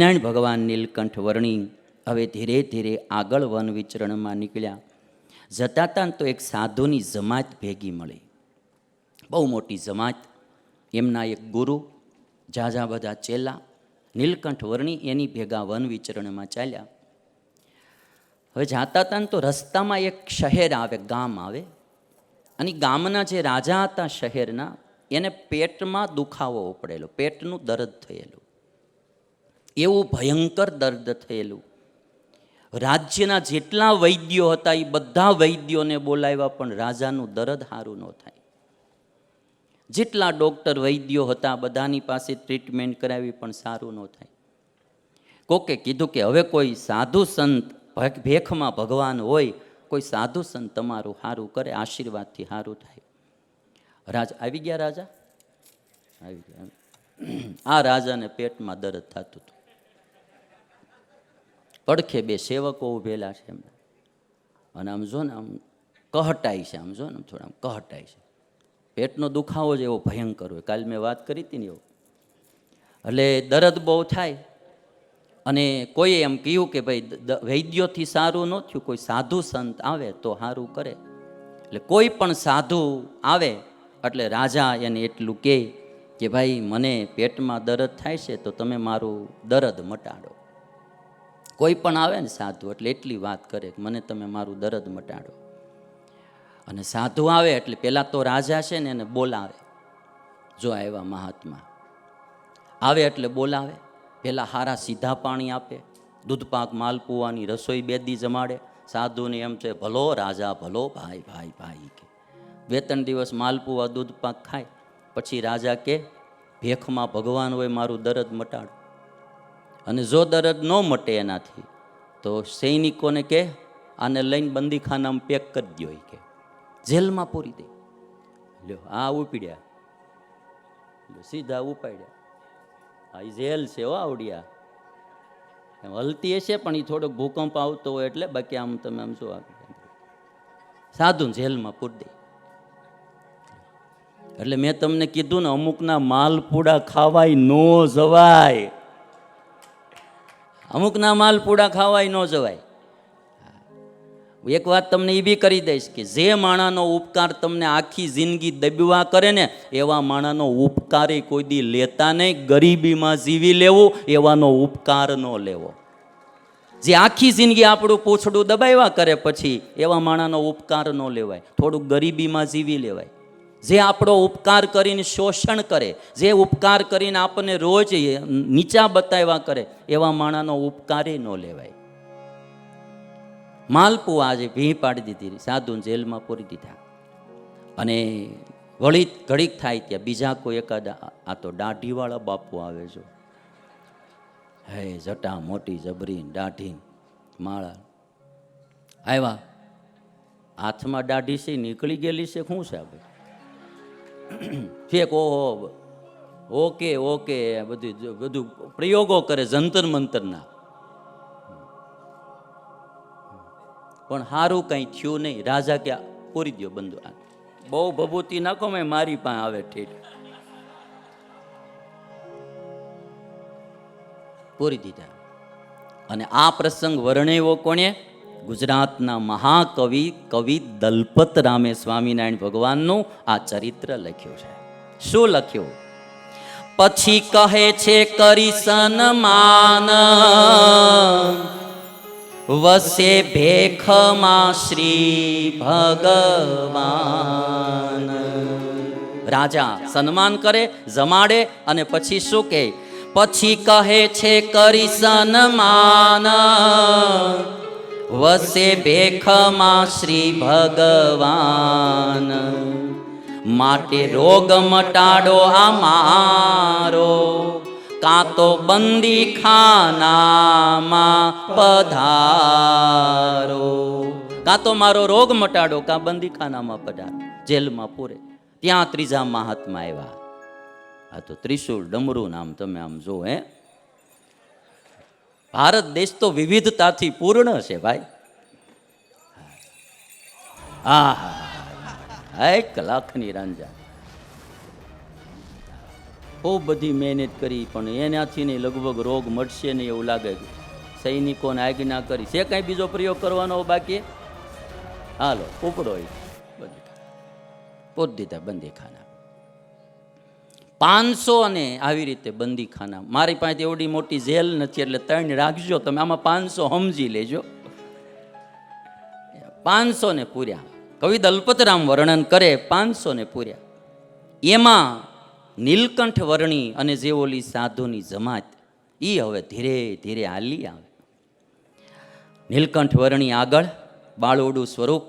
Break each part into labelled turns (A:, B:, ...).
A: નારાયણ ભગવાન નીલકંઠ વર્ણી હવે ધીરે ધીરે આગળ વન વિચરણમાં નીકળ્યા. જતા હતા તો એક સાધુની જમાત ભેગી મળી. બહુ મોટી જમાત, એમના એક ગુરુ ઝાઝા બધા ચેલા, નીલકંઠ વર્ણી એની ભેગા વન વિચરણમાં ચાલ્યા. હવે જાતા હતા તો રસ્તામાં એક શહેર આવે, ગામ આવે. અને ગામના જે રાજા હતા શહેરના, એને પેટમાં દુખાવો ઉપડેલો, પેટનું દર્દ થયેલું. એવું ભયંકર દર્દ થયેલું. રાજ્યના જેટલા વૈદ્યો હતા, એ બધા વૈદ્યોને બોલાવ્યા, પણ રાજાનું દર્દ સારું ન થાય. જેટલા ડૉક્ટર વૈદ્યો હતા, બધાની પાસે ટ્રીટમેન્ટ કરાવી, પણ સારું ન થાય. કોકે કીધું કે, હવે કોઈ સાધુ સંત ભેખ- ભેખમાં ભગવાન હોય, કોઈ સાધુ સંત તમારું સારું કરે, આશીર્વાદથી સારું થાય. રાજ, આવી ગયા રાજા? આવી ગયા. આ રાજાને પેટમાં દર્દ થતું હતું. પડખે બે સેવકો ઊભેલા છે એમને. અને આમ જો ને આમ કહટાય છે, આમ જો ને થોડા આમ કહટાય છે. પેટનો દુખાવો જ એવો ભયંકર હોય. કાલે મેં વાત કરી હતી ને એવો. એટલે દર્દ બહુ થાય. અને કોઈએ એમ કહ્યું કે ભાઈ વૈદ્યોથી સારું ન થયું, કોઈ સાધુ સંત આવે તો સારું કરે. એટલે કોઈ પણ સાધુ આવે, એટલે રાજા એને એટલું કહે કે ભાઈ, મને પેટમાં દર્દ થાય છે, તો તમે મારું દર્દ મટાડો. કોઈ પણ આવે ને સાધુ એટલે એટલી વાત કરે કે મને તમે મારું દરદ મટાડો. અને સાધુ આવે એટલે પહેલાં તો રાજા છે ને એને બોલાવે. જો આવ્યા મહાત્મા. આવે એટલે બોલાવે. પહેલાં હારા સીધા પાણી આપે. દૂધપાક માલપુવાની રસોઈ બેદી જમાડે. સાધુને એમ છે, ભલો રાજા, ભલો ભાઈ ભાઈ ભાઈ કે. બે ત્રણ દિવસ માલપુવા દૂધપાક ખાય. પછી રાજા કે, ભેખમાં ભગવાન હોય મારું દરદ મટાડો. અને જો દરદ ન મટે એનાથી, તો સૈનિકોને કે આને લઈને બંદીખાનામાં પેક કરી દો એ કે. જેલમાં પૂરી દે. લ્યો, આ ઉપડ્યા. સીધા ઉપાડ્યા. આ જેલ છે હો આવડિયા. હલતી હશે પણ એ થોડોક ભૂકંપ આવતો હોય એટલે બાકી આમ તમે આમ શું સાધુ જેલમાં પૂરી દે. એટલે મેં તમને કીધું ને, અમુકના માલપુડા ખાવાય નો જવાય. અમુકના માલપુડા ખાવાય ન જવાય. એક વાત તમને એ બી કરી દઈશ કે જે માણાનો ઉપકાર તમને આખી જિંદગી દબવા કરે ને, એવા માણાનો ઉપકાર કોઈ દી લેતા નહીં, ગરીબીમાં જીવી લેવું, એવાનો ઉપકાર ન લેવો. જે આખી જિંદગી આપણું પૂછડું દબાવ્યા કરે પછી એવા માણાનો ઉપકાર ન લેવાય. થોડુંક ગરીબીમાં જીવી લેવાય. જે આપણો ઉપકાર કરીને શોષણ કરે, જે ઉપકાર કરીને આપણને રોજ નીચા બતાવ્યા કરે, એવા માણાનો ઉપકારે ન લેવાય. માલપુ આજે ભી પાડી દીધી સાધુ જેલમાં પૂરી દીધા. અને વળી ઘડીક થાય ત્યાં બીજા કોઈ એકાદ, આ તો દાઢીવાળા બાપુ આવે છે. હે, જટા મોટી જબરી દાઢી માળા. આવ્યા. હાથમાં દાઢી છે, નીકળી ગયેલી છે, શું છે આપણે ફેક ઓહો ઓકે ઓકે, બધું બધું પ્રયોગો કરે જંતર મંતરના. પણ સારું કંઈ થયું નહીં. રાજા કે, પૂરી દો બંધુ બહુ ભભૂતિ નાખો મેં, મારી પાસે આવે ઠેઠ. પૂરી દીધા. અને આ પ્રસંગ વર્ણવ્યો કોણે? ગુજરાતના મહાકવિ કવિ દલપત રામે સ્વામિનારાયણ ભગવાનનું આ ચરિત્ર લખ્યું છે. શું લખ્યું? પછી કહે છે કરી સન્માન. વસે ભેખમાં શ્રી ભગવાન. રાજા સન્માન કરે, જમાડે અને પછી શું કહે? પછી કહે છે કરી સન્માન. વસે ભેખમાં શ્રી ભગવાન. માટે રોગ મટાડો અમારો મારો કાં તો બંદી ખાનામાં પધારો. કાં તો મારો રોગ મટાડો, કાં બંદી ખાનામાં પધારો. જેલમાં પૂરે. ત્યાં ત્રીજા મહાત્મા આવ્યા. આ તો ત્રિશુલ ડમરું નામ તમે આમ જો હે. ભારત દેશ તો વિવિધતાથી પૂર્ણ છે ભાઈ. હા હા એક લાખની રાંજા. ખૂબ બધી મહેનત કરી, પણ એનાથી નહીં લગભગ રોગ મટશે નહીં એવું લાગે સૈનિકોને આજ્ઞા કરી. છે કાંઈ બીજો પ્રયોગ કરવાનો બાકી? હાલો, ઉપડો બંદી પોત દીધા બંદીખાના પાંચસો અને આવી રીતે બંદીખાના. મારી પાસે એવડી મોટી જેલ નથી એટલે ત્રણ રાખજો, તમે આમાં પાંચસો સમજી લેજો. પાંચસો ને પૂર્યા. કવિ દલપતરામ વર્ણન કરે પાંચસો ને પૂર્યા. એમાં નીલકંઠ વર્ણી અને જે ઓલી સાધુની જમાત એ હવે ધીરે ધીરે હાલી આવે. નીલકંઠ વર્ણી આગળ, બાળોડું સ્વરૂપ,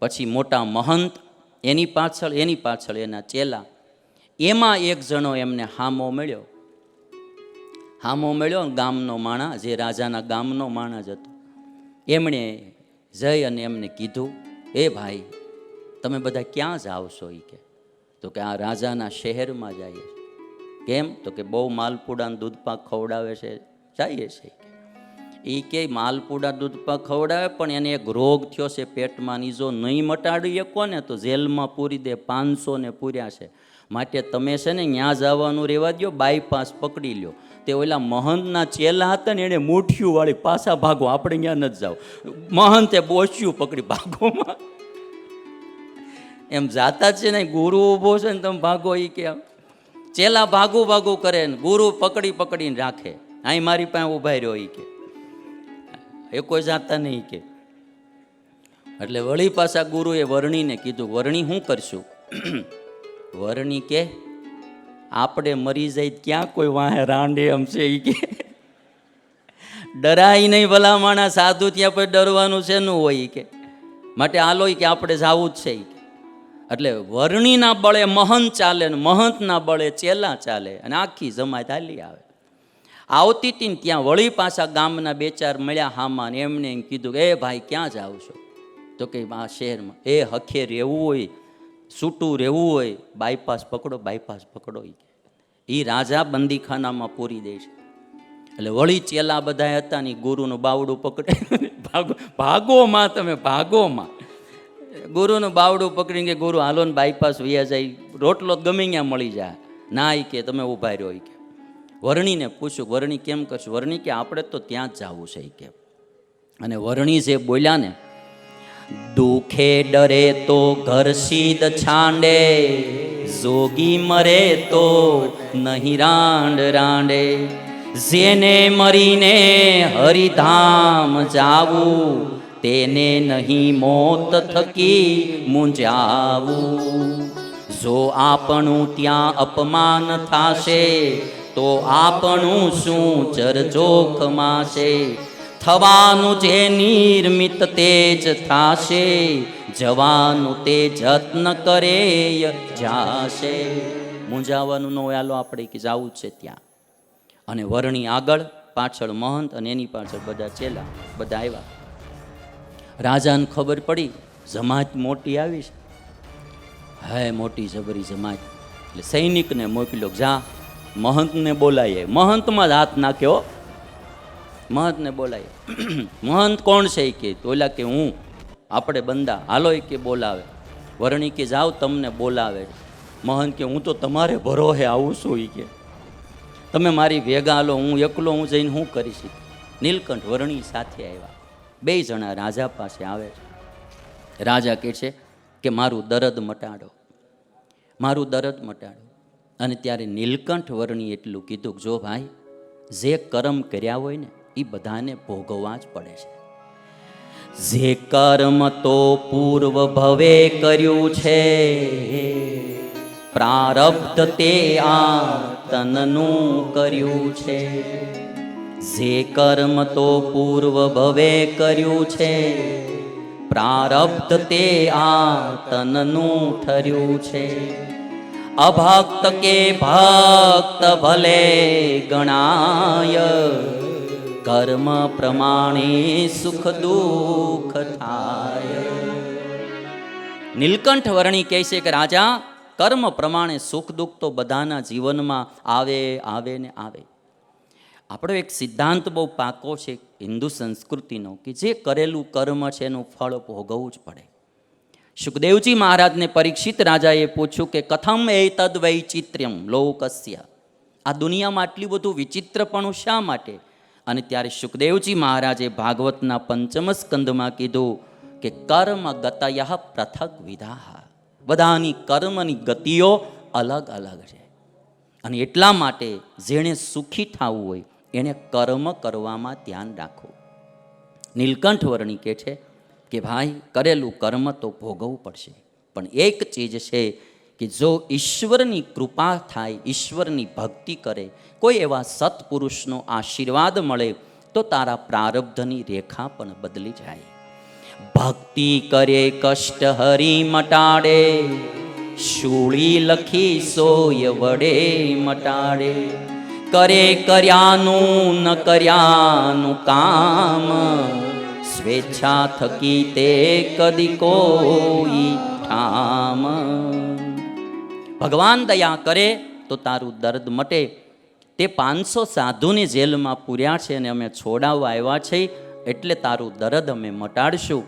A: પછી મોટા મહંત, એની પાછળ એની પાછળ એના ચેલા એમાં એક જણો એમને હામો મળ્યો. હામો મળ્યો ગામનો માણા જે રાજાના ગામનો માણા જ હતો, એમણે જઈ અને એમને કીધું, એ ભાઈ, તમે બધા ક્યાં જાઓ છો એ કે? તો કે, આ રાજાના શહેરમાં જઈએ છીએ. કેમ? તો કે, બહુ માલપુડા દૂધપાક ખવડાવે છે, જઈએ છે એ કે, માલપુડા દૂધપાક ખવડાવે, પણ એને એક રોગ થયો છે, પેટમાં ની જો નહીં મટાડી શકો ને તો જેલમાં પૂરી દે, પાંચસો ને પૂર્યા છે. માટે તમે છે ને ત્યાં જવાનું રહેવા દો બાયપાસ પકડી લ્યો. તે ઓલા મહંતના ચેલા હતા ને એણે મૂઠિયું વાળી પાછા ભાગો, આપણે ત્યાં નથી જાવ મહંતે બોચ્યું પકડી ભાગોમાં. એમ જાતા છે ને, ગુરુ ઊભો છે ને, તમે ભાગો એ કે ચેલા ભાગું ભાગું કરે ને, ગુરુ પકડી પકડીને રાખે. અહીં મારી પાસે ઊભા રહ્યો એ કે. એ કોઈ જાતા નહીં કે. એટલે વળી પાછા ગુરુએ વર્ણીને કીધું, વર્ણી શું કરશું? વર્ણી કે, આપણે મરી જાય ક્યાં કોઈ વાહે રાંડે એમ છે એ કે? ડરાય નહીં ભલા માણા સાધુ ત્યાં કોઈ ડરવાનું છે નું હોય કે. માટે આલો કે આપણે જાવું જ છે એટલે વર્ણીના બળે મહંત ચાલે ને મહંતના બળે ચેલા ચાલે અને આખી જમાત હાલી આવે. આવતી હતી ને ત્યાં વળી પાછા ગામના બે ચાર મળ્યા હામાં ને એમને એમ કીધું કે, એ ભાઈ ક્યાં જાવ છો? તો કે, આ શહેરમાં. એ હખેર એવું હોય છૂટું રહેવું હોય બાયપાસ પકડો બાયપાસ પકડો એ એ રાજા બંદીખાનામાં પૂરી દે છે. એટલે વળી ચેલા બધા હતા ને ગુરુનું બાવડું પકડે. ભાગો, ભાગોમાં તમે, ભાગોમાં. ગુરુનું બાવડું પકડીને કે ગુરુ હાલો ને બાયપાસ વ્યા જાય, રોટલો ગમે ત્યાં મળી જાય ના એ કે, તમે ઊભા રહ્યો ઈ કે. વર્ણીને પૂછ્યું, વર્ણી કેમ કરશું? વર્ણી કે, આપણે તો ત્યાં જ જવું છે એ કે. અને વર્ણી જે બોલ્યા ને દુખે ડરે તો ઘર સીધ છાંડે, જોગી મરે તો નહીં રાંડ રાંડે. જેને મરીને હરિધામ જાવું, તેને નહીં મોત થકી મૂંઝાવું. જો આપણું ત્યાં અપમાન થાશે, તો આપણું શું ચરજોખમાશે થવાનું જે નિર્મિત તેજ થાશે, જવાનું તે જત્ન કરે જાશે. મૂંઝાવાનું ન હોય, હાલો આપણે કે જવું છે ત્યાં. અને વર્ણી આગળ, પાછળ મહંત અને એની પાછળ બધા ચેલા બધા આવ્યા. રાજાને ખબર પડી, જમાત મોટી આવી છે. હે મોટી જબરી જમાત, એટલે સૈનિકને મોકલ્યો જા, મહંતને બોલાય મહંતમાં જ હાથ નાખ્યો મહંતને બોલાય. મહંત કોણ છે કે? ઓલા કે હું. આપણે બંદા, હાલો એ કે બોલાવે. વરણી કે જાઓ તમને બોલાવે. મહંત કે હું તો તમારે ભરોહે આવું છું એ કે. તમે મારી ભેગા હાલો, હું એકલો હું જઈને હું કરીશ નીલકંઠ વરણી સાથે આવ્યા. બે જણા રાજા પાસે આવે છે. રાજા કહે છે કે મારું દરદ મટાડો. મારું દરદ મટાડો. અને ત્યારે નીલકંઠ વર્ણી એટલું કીધું જો ભાઈ, જે કર્મ કર્યા હોય ને એ બધાને ભોગવવા જ પડે છે. જે કર્મ તો પૂર્વ ભવે કર્યું છે, પ્રારબ્ધ તે આ તનનું કર્યું છે. જે કર્મ તો પૂર્વ ભવે કર્યું છે, પ્રારબ્ધ તે આ તનનું ઠર્યું છે. અભક્ત કે ભક્ત ભલે ગણાય કર્મ પ્રમાણે સુખ દુઃખ થાય નીલકંઠ વર્ણી કહે છે કે રાજા, કર્મ પ્રમાણે સુખ દુઃખ તો બધાના જીવનમાં આવે આવે ને આવે. આપણો એક સિદ્ધાંત બહુ પાકો છે હિન્દુ સંસ્કૃતિનો કે જે કરેલું કર્મ છે એનું ફળ ભોગવવું જ પડે. સુખદેવજી મહારાજને પરીક્ષિત રાજાએ પૂછ્યું કે કથમ એ તદ વૈચિત્ર્યમ લોકસ્ય આ દુનિયામાં આટલું બધું વિચિત્રપણું શા માટે? અને ત્યારે સુખદેવજી મહારાજે ભાગવતના પંચમ સ્કંદમાં કીધું કે કર્મ ગતયઃ પૃથક વિધા બધાની કર્મની ગતિઓ અલગ અલગ છે. અને એટલા માટે જેણે સુખી થવું હોય એણે કર્મ કરવામાં ધ્યાન રાખવું. નીલકંઠ વર્ણી કહે છે કે, ભાઈ, કરેલું કર્મ તો ભોગવવું પડશે. પણ એક ચીજ છે કે જો ઈશ્વરની કૃપા થાય, ઈશ્વરની ભક્તિ કરે, કોઈ એવા સત્પુરુષનો આશીર્વાદ મળે, તો તારા પ્રારબ્ધની રેખા પણ બદલી જાય. ભક્તિ કરે, કષ્ટ હરી મટાડે શૂળી લખી સોય વડે મટાડે. કરે કર્યાનું, ન કર્યાનું કામ, સ્વેચ્છા થકી તે કદી કોઈ ઠામ. ભગવાન દયા કરે તો તારું દર્દ મટે. તે પાંચસો સાધુની જેલમાં પૂર્યા છે અને અમે છોડાવવા આવ્યા છે, એટલે તારું દર્દ અમે મટાડશું.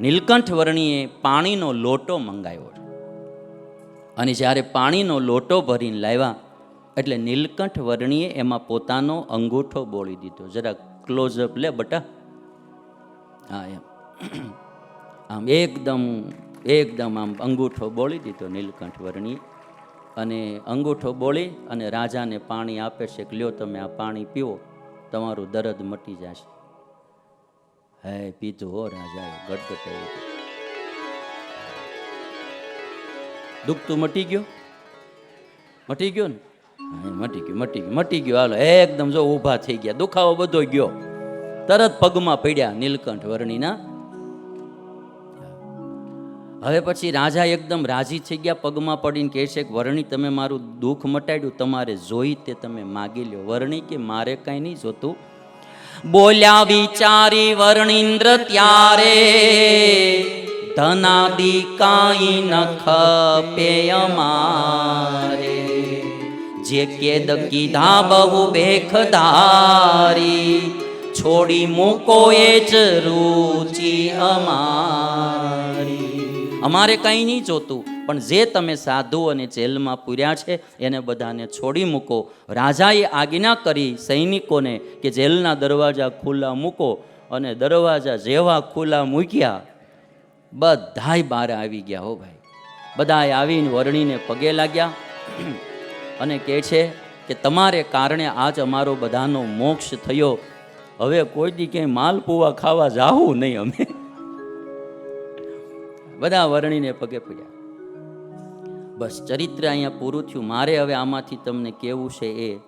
A: નીલકંઠ વર્ણીએ પાણીનો લોટો મંગાવ્યો. અને જ્યારે પાણીનો લોટો ભરીને લાવ્યા, એટલે નીલકંઠ વર્ણીએ એમાં પોતાનો અંગૂઠો બોળી દીધો. જરા ક્લોઝઅપ લે બટા. હા, એમ. આમ એકદમ એકદમ આમ અંગૂઠો બોળી દીધો નીલકંઠ વર્ણીએ. અને અંગૂઠો બોળી અને રાજાને પાણી આપે છે કે લ્યો તમે આ પાણી પીવો, તમારું દર્દ મટી જશે. હે, પીધું હો રાજાએ ગટગટાયું દુઃખ તું મટી ગયો? મટી ગયો ને? મટી ગયું મટી ગયું મટી ગયું. હાલો, એકદમ જો ઊભા થઈ ગયા. દુખાવો બધો ગયો. તરત પગમાં પડ્યા નીલકંઠ વર્ણીના. હવે પછી રાજા એકદમ રાજી થઈ ગયા, પગમાં પડીને કહે છે કે, વર્ણી, તમે મારું દુઃખ મટાડ્યું, તમારે જોઈ તે તમે માગી લ્યો. વર્ણી કે મારે કાંઈ નહીં જોતું? બોલ્યા વિચારી વર્ણિન્દ્ર, ત્યારે ધનાદિ કાંઈ ન ખપે અમારે. જે કેદ કીધા બહુ ભેખધારી, છોડી મૂકો એ જ રૂચિ અમારી. અમારે કંઈ નહીં જોતું, પણ જે તમે સાધુ અને જેલમાં પૂર્યા છે, એને બધાને છોડી મૂકો. રાજાએ આજ્ઞા કરી સૈનિકોને કે જેલના દરવાજા ખુલ્લા મૂકો અને દરવાજા જેવા ખુલ્લા મૂક્યા. બધાય બહાર આવી ગયા હો ભાઈ. બધાએ આવીને વરણીને પગે લાગ્યા અને કહે છે કે તમારે કારણે આજ અમારો બધાનો મોક્ષ થયો. હવે કોઈ દી ક્યાંય માલપુવા ખાવા જાવું નહીં અમે. બધા વર્ણીને પગે પડ્યા. બસ ચરિત્ર અહીંયા પૂરું થયું. મારે હવે આમાંથી તમને કેવું છે એ